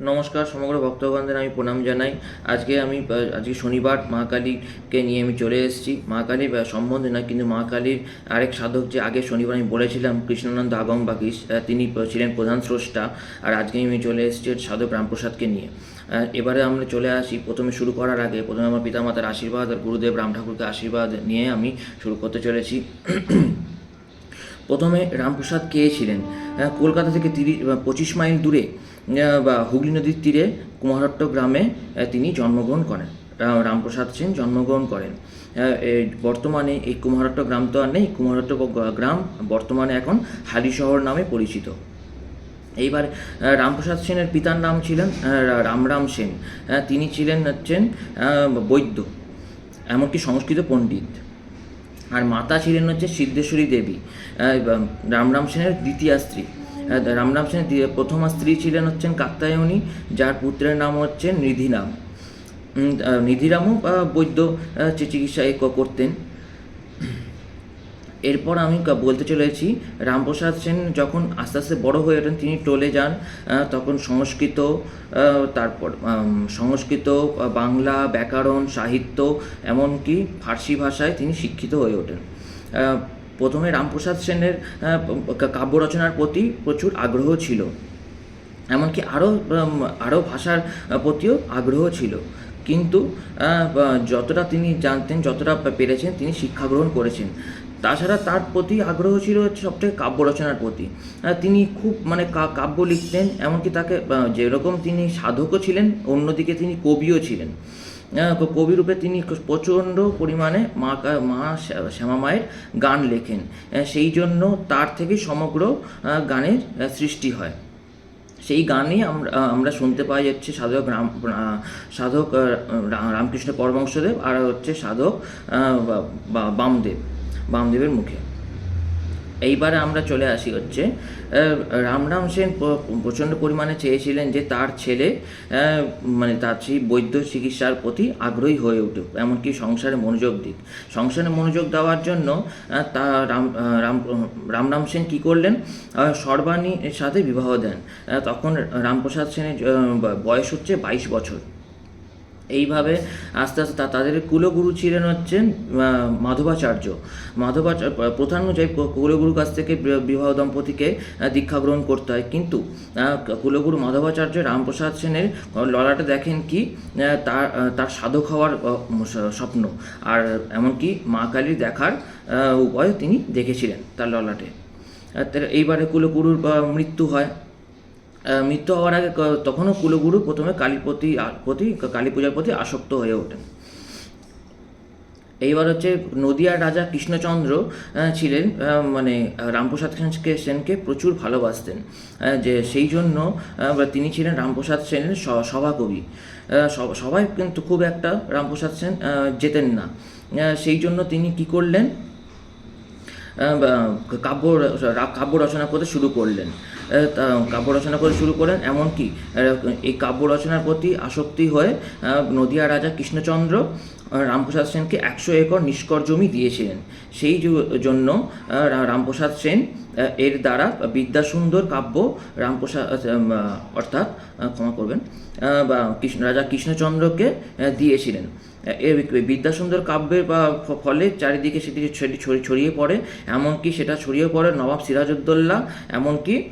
নমস্কার সমগ্র ভক্তগণদের আমি প্রণাম জানাই। আজকে আমি আজকে শনিবার মা কালীকে নিয়ে আমি চলে এসেছি। মা কালীর সম্বন্ধে না কিন্তু মা কালীর আরেক সাধক যে আগে শনিবার আমি বলেছিলাম কৃষ্ণানন্দ আগম আহ, তিনি ছিলেন প্রধান স্রষ্টা আর আজকে আমি চলে এসেছি সাধক রামপ্রসাদকে নিয়ে। এবারে আমরা চলে আসি প্রথমে শুরু করার আগে প্রথমে আমার পিতামাতার আশীর্বাদ আর গুরুদেব রাম ঠাকুরকে আশীর্বাদ নিয়ে আমি শুরু করতে চলেছি। প্রথমে রামপ্রসাদ কে ছিলেন? কলকাতা থেকে তিরিশ পঁচিশ মাইল দূরে বা হুগলি নদীর তীরে কুমারহট্ট গ্রামে তিনি জন্মগ্রহণ করেন। রামপ্রসাদ সেন জন্মগ্রহণ করেন। বর্তমানে এই কুমারহট্ট গ্রাম তো আর নেই, কুমারহট্ট গ্রাম বর্তমানে এখন হালি শহর নামে পরিচিত। এইবার রামপ্রসাদ সেনের পিতার নাম ছিলেন রামরাম সেন। তিনি ছিলেন হচ্ছেন বৈদ্য, এমনকি সংস্কৃত পণ্ডিত। আর মাতা ছিলেন হচ্ছে সিদ্ধেশ্বরী দেবী। রামরাম সেনের দ্বিতীয় স্ত্রী। রামরাম সেনের দ্বি- প্রথম স্ত্রী ছিলেন হচ্ছেন কাত্তায়নী, যার পুত্রের নাম হচ্ছে নিধিরাম। নিধিরামও বৈদ্য চিকিৎসা করতেন। এরপর আমি বলতে চলেছি, রামপ্রসাদ সেন যখন আস্তে আস্তে বড় হয়ে ওঠেন, তিনি টলে যান তখন সংস্কৃত তারপর সংস্কৃত বাংলা, ব্যাকরণ, সাহিত্য, এমনকি ফার্সি ভাষায় তিনি শিক্ষিত হয়ে ওঠেন। প্রথমে রামপ্রসাদ সেনের কাব্য রচনার প্রতি প্রচুর আগ্রহ ছিল। এমনকি আরও আরও ভাষার প্রতিও আগ্রহ ছিল। কিন্তু যতটা তিনি জানতেন, যতটা পেরেছেন, তিনি শিক্ষা গ্রহণ করেছেন। তাছাড়া তার প্রতি আগ্রহ ছিল সবথেকে কাব্য রচনার প্রতি। তিনি খুব মানে কাব্য লিখতেন, এমনকি তাকে যেরকম তিনি সাধকও ছিলেন, অন্যদিকে তিনি কবিও ছিলেন। কবিরূপে তিনি প্রচণ্ড পরিমাণে মা মা শ্যা- শ্যামা মায়ের গান লেখেন। সেই জন্য তার থেকে সমগ্র গানের সৃষ্টি হয়। সেই গানই আমরা আমরা শুনতে পাই হচ্ছে সাধক রাম সাধক রামকৃষ্ণ পরমংশদেব আর হচ্ছে সাধক বামদেব। বামদেবের মুখে। এইবারে আমরা চলে আসি হচ্ছে রামরাম সেন প্রচণ্ড পরিমাণে চেয়েছিলেন যে তার ছেলে মানে তার সেই বৈদ্য চিকিৎসার প্রতি আগ্রহী হয়ে উঠুক, এমনকি সংসারে মনোযোগ দিক। সংসারে মনোযোগ দেওয়ার জন্য তা রাম রাম, রামরাম সেন কী করলেন? সর্বাণীর সাথে বিবাহ দেন। তখন রামপ্রসাদ সেনের বয়স হচ্ছে বাইশ বছর। এইভাবে আস্তে আস্তে তাদের কুলগুরু ছিলেন হচ্ছেন মাধবাচার্য। মাধবাচার্য প্রধান অনুযায়ী কু- কুলগুরুর কাছ থেকে বিবাহ দম্পতিকে দীক্ষা গ্রহণ করতে হয়। কিন্তু কুলগুরু মাধবাচার্য রামপ্রসাদ সেনের ললাটে দেখেন কি তার তার সাধক হওয়ার স্বপ্ন। আর এমনকি মা কালীর দেখার উপায় তিনি দেখেছিলেন তার ললাটে। এইবারে কুলগুরুর মৃত্যু হয়। মৃত্যু হওয়ার আগে তখনও কুলগুরু প্রথমে কালী প্রতি প্রতি, কালী পূজার প্রতি আসক্ত হয়ে ওঠেন। এইবার হচ্ছে নদিয়ার রাজা কৃষ্ণচন্দ্র ছিলেন মানে রামপ্রসাদ সেনকে প্রচুর ভালোবাসতেন। যে সেই জন্য তিনি ছিলেন রামপ্রসাদ সেনের সভাকবি। সবাই কিন্তু খুব একটা রামপ্রসাদ সেন যেতেন না। সেই জন্য তিনি কি করলেন? কাব্য কাব্য রচনা করতে শুরু করলেন। কাব্য রচনা করে শুরু করেন, এমনকি এই কাব্য রচনার প্রতি আসক্তি হয়ে নদিয়া রাজা কৃষ্ণচন্দ্র রামপ্রসাদ সেনকে একশো একর নিষ্কর জমি দিয়েছিলেন। সেই জন্য রামপ্রসাদ সেন এর দ্বারা বিদ্যাসুন্দর কাব্য রামপ্রসাদ অর্থাৎ ক্ষমা করবেন বা, কৃষ্ণ, রাজা কৃষ্ণচন্দ্রকে দিয়েছিলেন। বিদ্যাসুন্দর কাব্যের বা ফলে চারিদিকে সেটি ছড়িয়ে পড়ে এমনকি সেটা ছড়িয়ে পড়ে নবাব সিরাজউদ্দৌলা এমনকি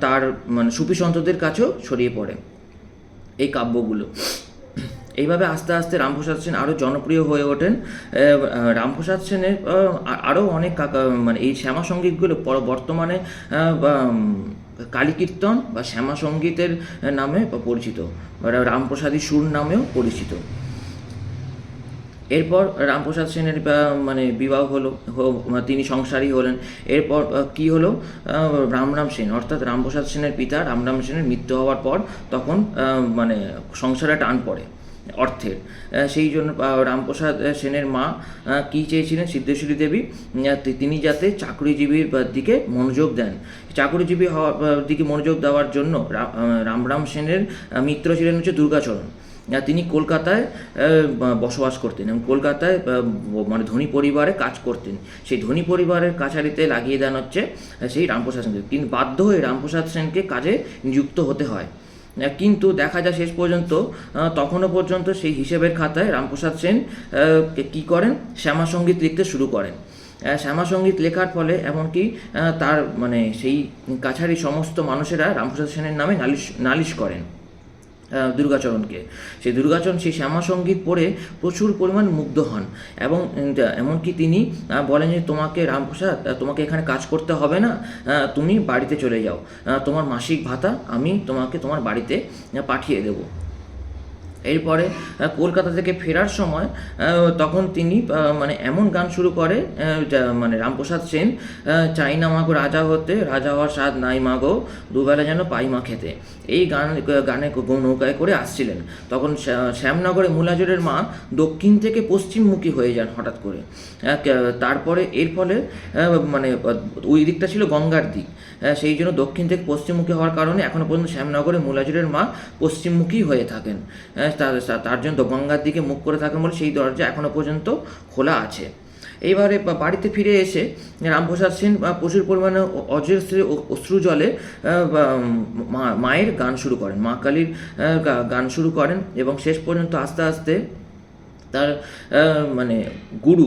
তার মানে সুফি সন্তদের কাছেও ছড়িয়ে পড়ে এই কাব্যগুলো। এইভাবে আস্তে আস্তে রামপ্রসাদ সেন আরও জনপ্রিয় হয়ে ওঠেন। রামপ্রসাদ সেনের আরও অনেক মানে এই শ্যামা সঙ্গীতগুলো পর- বর্তমানে আহ, বা, কালী কীর্তন বা শ্যামা সঙ্গীতের নামে পরিচিত রামপ্রসাদী সুর নামেও পরিচিত। এরপর রামপ্রসাদ সেনের মানে বিবাহ হলো তিনি সংসারী হলেন। এরপর কি হলো? রামরাম সেন, অর্থাৎ রামপ্রসাদ সেনের পিতা রামরাম সেনের মৃত্যু হওয়ার পর তখন মানে সংসারে টান পড়ে অর্থের। সেই জন্য রামপ্রসাদ সেনের মা কি চেয়েছিলেন? সিদ্ধেশ্বরী দেবী তিনি যাতে চাকরিজীবীর দিকে মনোযোগ দেন। চাকরিজীবী হওয়ার দিকে মনোযোগ দেওয়ার জন্য রামরাম সেনের মিত্র ছিলেন হচ্ছে দুর্গাচরণ। তিনি কলকাতায় বসবাস করতেন এবং কলকাতায় মানে ধনী পরিবারে কাজ করতেন। সেই ধনী পরিবারের কাছারিতে লাগিয়ে দেন হচ্ছে সেই রামপ্রসাদ সেনকে। কিন্তু বাধ্য হয়ে রামপ্রসাদ সেনকে কাজে নিযুক্ত হতে হয়। কিন্তু দেখা যায় শেষ পর্যন্ত তখনও পর্যন্ত সেই হিসেবের খাতায় রামপ্রসাদ সেন কি করেন? শ্যামা সংগীত লিখতে শুরু করেন। আহ, শ্যামা সংগীত লেখার ফলে এমনকি তার মানে সেই কাছারি সমস্ত মানুষেরা রামপ্রসাদ সেনের নামে নালিশ নালিশ করেন। দুর্গাচরণকে। সেই দুর্গাচরণ সেই শ্যামা সংগীত পড়ে প্রচুর পরিমাণ মুগ্ধ হন এবং এমনকি তিনি বলেন যে তোমাকে রামপ্রসাদ তোমাকে এখানে কাজ করতে হবে না তুমি বাড়িতে চলে যাও তোমার মাসিক ভাতা আমি তোমাকে তোমার বাড়িতে পাঠিয়ে দেবো। এরপরে কলকাতা থেকে ফেরার সময় তখন তিনি মানে এমন গান শুরু করে মানে রামপ্রসাদ সেন চাই না মাগো রাজা হতে, রাজা হওয়ার স্বাদ নাই মাগো, দুবেলা যেন পাই মা খেতে। এই গান, গানে নৌকায় করে আসছিলেন। তখন শ্যামনগরে মুলাজুরের মা দক্ষিণ থেকে পশ্চিমমুখী হয়ে যান হঠাৎ করে। তারপরে, এর ফলে মানে ওই দিকটা ছিল গঙ্গার দিক। সেই জন্য দক্ষিণ থেকে পশ্চিমমুখী হওয়ার কারণে এখনও পর্যন্ত শ্যামনগরে মুলাজুরের মা পশ্চিমমুখী হয়ে থাকেন। তার জন্য গঙ্গার দিকে মুখ করে থাকেন বলে সেই দরজা এখনও পর্যন্ত খোলা আছে। এইবারে বাড়িতে ফিরে এসে রামপ্রসাদ সেন প্রচুর পরিমাণে অজস্র অশ্রু জলে মায়ের গান শুরু করেন। মা কালীর গান শুরু করেন এবং শেষ পর্যন্ত আস্তে আস্তে তার মানে গুরু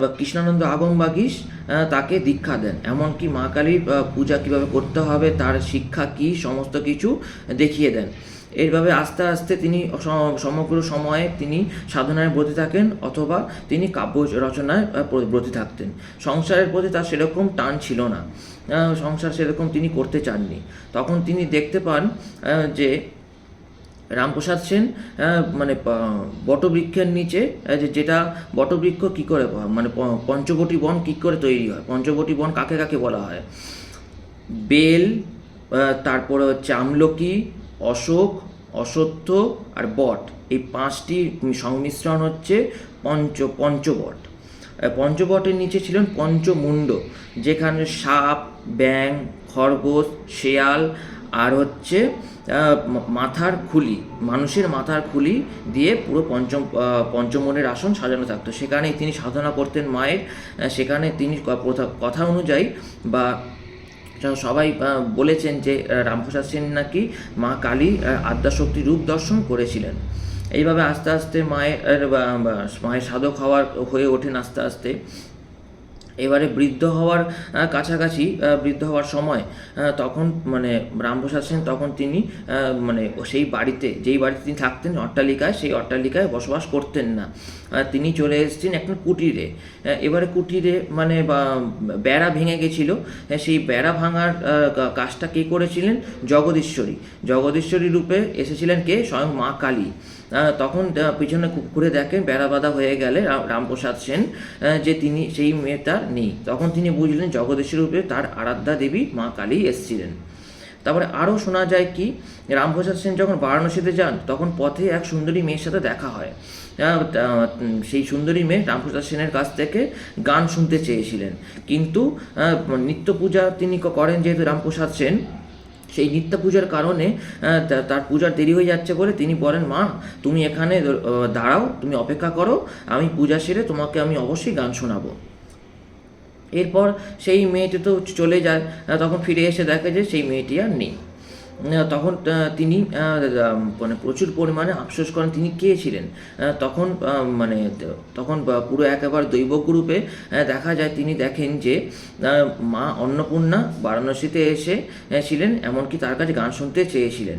বা কৃষ্ণানন্দ আগমবাগীশ আহ, তাকে দীক্ষা দেন। এমনকি মা কালীর পূজা কীভাবে করতে হবে তার শিক্ষা কী সমস্ত কিছু দেখিয়ে দেন। এইভাবে আস্তে আস্তে তিনি সমগ্র সময়ে তিনি সাধনায় ব্রতী থাকেন অথবা তিনি কাব্য রচনায় ব্রতী থাকতেন। সংসারের প্রতি তার সেরকম টান ছিল না। সংসার সেরকম তিনি করতে চাননি। তখন তিনি দেখতে পান যে রামপ্রসাদ সেন মানে বটবৃক্ষের নিচে যেটা বটবৃক্ষ কী করে মানে পঞ্চবটি বন কী করে তৈরি হয়? পঞ্চবটি বন কাকে কাকে বলা হয়? বেল তারপরে হচ্ছে আমলকি অশোক অশ্বত্থ আর বট। এই পাঁচটি সংমিশ্রণ হচ্ছে পঞ্চ, পঞ্চবট। পঞ্চবটের নিচে ছিলেন পঞ্চমুণ্ড, যেখানে সাপ ব্যাং খরগোশ, শেয়াল আর হচ্ছে মাথার খুলি, মানুষের মাথার খুলি দিয়ে পুরো পঞ্চম পঞ্চমনের আসন সাজানো থাকতো। সেখানেই তিনি সাধনা করতেন মায়ের সেখানে তিনি কথা অনুযায়ী বা সবাই বলেছেন যে রামপ্রসাদ সেন নাকি মা কালী আদ্যাশক্তি রূপ দর্শন করেছিলেন। এইভাবে আস্তে আস্তে মায়ের মায়ের সাধক হওয়ার, হয়ে ওঠেন আস্তে আস্তে। এবারে বৃদ্ধ হওয়ার কাছাকাছি বৃদ্ধ হওয়ার সময় তখন মানে রামপ্রসাদ সেন তখন তিনি মানে সেই বাড়িতে, যেই বাড়িতে তিনি থাকতেন অট্টালিকায়, সেই অট্টালিকায় বসবাস করতেন না। তিনি চলে এসেছেন একটা কুটিরে। এবারে কুটিরে মানে বেড়া ভেঙে গেছিল। সেই বেড়া ভাঙার কাজটা কে করেছিলেন? জগদীশ্বরী। জগদীশ্বরী রূপে এসেছিলেন কে? স্বয়ং মা কালী। তখন পিছনে ঘুরে দেখেন বেড়া বাঁধা হয়ে গেলে রামপ্রসাদ সেন যে তিনি, সেই মেয়েটা নেই। তখন তিনি বুঝলেন জগদীশ্বরী রূপে তার আরাধ্যা দেবী মা কালী এসেছিলেন। তারপরে আরও শোনা যায় কি, রামপ্রসাদ সেন যখন বারাণসীতে যান, তখন পথে এক সুন্দরী মেয়ের সাথে দেখা হয়। সেই সুন্দরী মেয়ে রামপ্রসাদ সেনের কাছ থেকে গান শুনতে চেয়েছিলেন। কিন্তু নিত্য পূজা তিনি করেন যেহেতু রামপ্রসাদ সেন সেই নিত্য পূজার কারণে তার পূজার দেরি হয়ে যাচ্ছে বলে তিনি বলেন, মা, তুমি এখানে দাঁড়াও, তুমি অপেক্ষা করো, আমি পূজা সেরে তোমাকে আমি অবশ্যই গান শোনাবো। এরপর সেই মেয়েটি তো চলে যায়, তখন ফিরে এসে দেখে যে সেই মেয়েটি আর নেই। তখন তিনি মানে প্রচুর পরিমাণে আফসোস করেন তিনি কে ছিলেন? তখন মানে তখন পুরো একেবারে দৈব গ্রুপে দেখা যায় তিনি দেখেন যে মা অন্নপূর্ণা বারাণসীতে এসে ছিলেন, এমনকি তার কাছে গান শুনতে চেয়েছিলেন।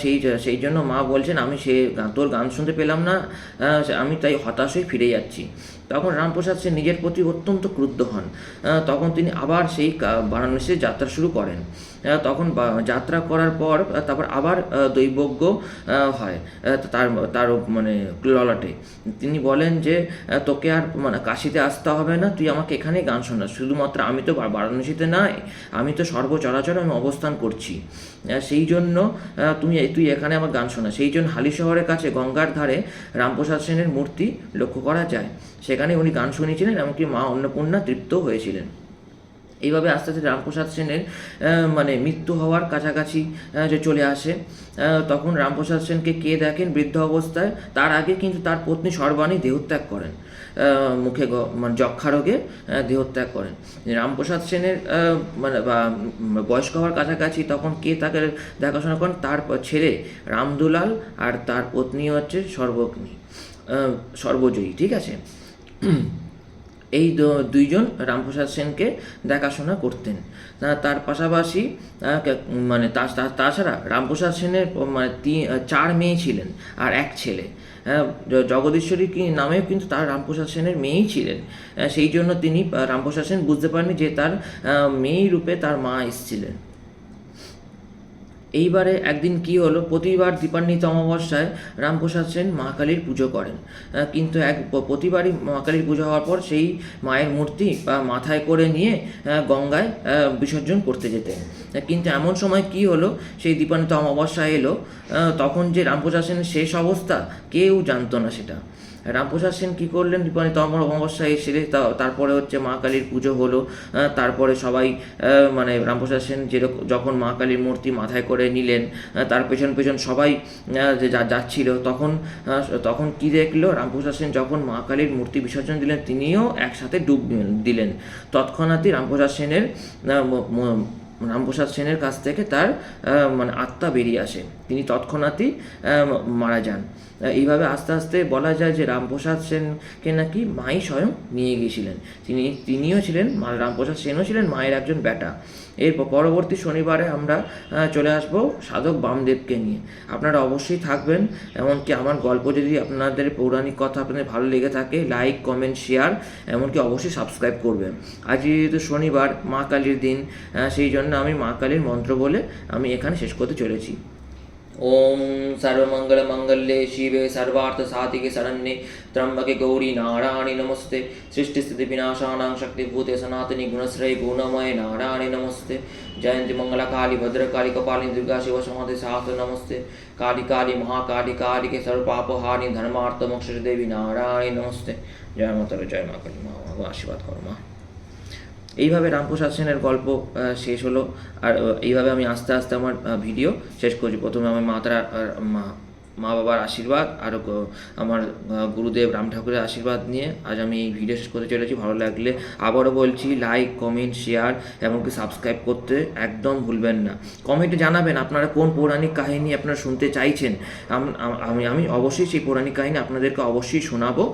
সেই সেই জন্য মা বলছেন, আমি সে, তোর গান শুনতে পেলাম না আমি তাই হতাশ হয়ে ফিরে যাচ্ছি। তখন রামপ্রসাদ সে নিজের প্রতি অত্যন্ত ক্রুদ্ধ হন। তখন তিনি আবার সেই বারাণসীতে যাত্রা শুরু করেন। তখন যাত্রা করার পর তারপর আবার দৈবজ্ঞ হয়। তার তার মানে ললাটে। তিনি বলেন যে তোকে আর মানে কাশিতে আসতে হবে না, তুই আমাকে এখানেই গান শোনা। শুধুমাত্র আমি তো বারাণসীতে নাই, আমি তো সর্বচরাচর আমি অবস্থান করছি। সেই জন্য তুমি, তুই এখানে আমার গান শোনা। সেই জন্য হালি শহরের কাছে গঙ্গার ধারে রামপ্রসাদ সেনের মূর্তি লক্ষ্য করা যায়। সেখানে উনি গান শুনিয়েছিলেন এমনকি মা অন্নপূর্ণা তৃপ্ত হয়েছিলেন। এইভাবে আস্তে আস্তে রামপ্রসাদ সেনের মানে মৃত্যু হওয়ার কাছাকাছি যে চলে আসে তখন রামপ্রসাদ সেনকে কে দেখেন? বৃদ্ধ অবস্থায়, তার আগে কিন্তু তার পত্নী সর্বাণী দেহত্যাগ করেন। মুখে মানে যক্ষা রোগে দেহত্যাগ করেন। রামপ্রসাদ সেনের মানে বা বয়স্ক হওয়ার কাছাকাছি তখন কে তাকে দেখাশোনা করেন? তার ছেলে রামদুলাল আর তার পত্নী হচ্ছে সর্বগ্নি সর্বজয়ী, ঠিক আছে? এই দুইজন রামপ্রসাদ সেনকে দেখাশোনা করতেন। তার পাশাপাশি মানে তাছাড়া রামপ্রসাদ সেনের মানে চার মেয়ে ছিলেন আর এক ছেলে। জগদীশ্বরী কি নামেও কিন্তু তার রামপ্রসাদ সেনের মেয়েই ছিলেন। সেই জন্য তিনি রামপ্রসাদ সেন বুঝতে পারেননি যে তার মেয়েই রূপে তার মা এসেছিলেন। এইবারে একদিন কি হলো? প্রতিবার দীপান্বিত অমাবস্যায় রামপ্রসাদ সেন মা কালীর পুজো করেন। কিন্তু এক প্রতিবারই মা কালীর পুজো হওয়ার পর সেই মায়ের মূর্তি বা মাথায় করে নিয়ে গঙ্গায় বিসর্জন করতে যেতেন। কিন্তু এমন সময় কি হলো? সেই দীপান্বিত অমাবস্যা এলো। তখন যে রামপ্রসাদ সেনের শেষ অবস্থা কেউ জানতো না সেটা। রামপ্রসাদ সেন কী করলেন? দীপান্বিত অমর অমাবস্যা এসে তারপরে হচ্ছে মা কালীর পুজো হলো তারপরে সবাই মানে রামপ্রসাদ সেন যেরকম যখন মা কালীর মূর্তি মাথায় করে নিলেন তার পেছন পেছন সবাই যে যাচ্ছিল, তখন তখন কি দেখল? রামপ্রসাদ সেন যখন মা কালীর মূর্তি বিসর্জন দিলেন, তিনিও একসাথে ডুব দিলেন তৎক্ষণাৎই রামপ্রসাদ সেনের রামপ্রসাদ সেনের কাছ থেকে তার মানে আত্মা বেরিয়ে আসে। তিনি তৎক্ষণাৎই মারা যান। এইভাবে আস্তে আস্তে বলা যায় যে রামপ্রসাদ সেনকে নাকি মাই স্বয়ং নিয়ে গিয়েছিলেন। তিনি, তিনিও ছিলেন রামপ্রসাদ সেনও ছিলেন মায়ের একজন বেটা এর পরবর্তী শনিবারে আমরা চলে আসব সাধক বামদেবকে নিয়ে। আপনারা অবশ্যই থাকবেন, এমনকি আমার গল্প যদি আপনাদের পৌরাণিক কথা আপনাদের ভালো লেগে থাকে লাইক কমেন্ট শেয়ার এমনকি অবশ্যই সাবস্ক্রাইব করবেন। আজ যেহেতু শনিবার, মা কালীর দিন সেই জন্য আমি মা কালীর মন্ত্র বলে আমি এখানে শেষ করতে চলেছি। ओम सर्वमंगल मंगल्ये शिवे सर्वार्थ साधिके शरण्ये त्र्यंबके गौरी नारायणी नमस्ते सृष्टि स्थिति विनाशानां शक्तिभूते सनातनी गुणश्रय गुणमय नारायणी नमस्ते जयंती मंगला काली भद्र काली कपाली दुर्गा शिव समाधि सहस्र नमस्ते काली काली महाकाली काली के सर्व पाप हानि धर्मार्थ मोक्ष देवी नारायणी नमस्ते जय माता जय माँ काली माँ आशीर्वाद करो माँ এইভাবে রামপ্রসাদ সেনের গল্প শেষ হলো। আর এইভাবে আমি আস্তে আস্তে আমার ভিডিও শেষ করছি। প্রথমে আমার মা তারা মা বাবার আশীর্বাদ, আর আমার গুরুদেব রাম ঠাকুরের আশীর্বাদ নিয়ে আজ আমি এই ভিডিও শেষ করতে চলেছি। ভালো লাগলে আবারও বলছি লাইক কমেন্ট শেয়ার এমনকি সাবস্ক্রাইব করতে একদম ভুলবেন না। কমেন্টে জানাবেন আপনারা কোন পৌরাণিক কাহিনী আপনারা শুনতে চাইছেন। আমি আমি অবশ্যই সেই পৌরাণিক কাহিনী আপনাদেরকে অবশ্যই শোনাবো।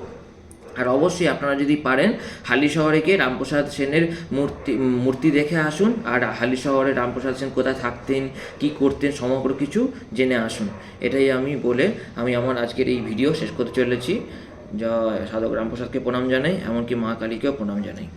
আর অবশ্যই আপনারা যদি পারেন, হালি শহরে গিয়ে রামপ্রসাদ সেনের মূর্তি মূর্তি দেখে আসুন আর হালি শহরে রামপ্রসাদ সেন কোথায় থাকতেন, কি করতেন, সমগ্র কিছু জেনে আসুন। এটাই আমি বলে আমি আমার আজকের এই ভিডিও শেষ করতে চলেছি। যা সাধক রামপ্রসাদকে প্রণাম জানাই, এমনকি মা কালীকেও প্রণাম জানাই।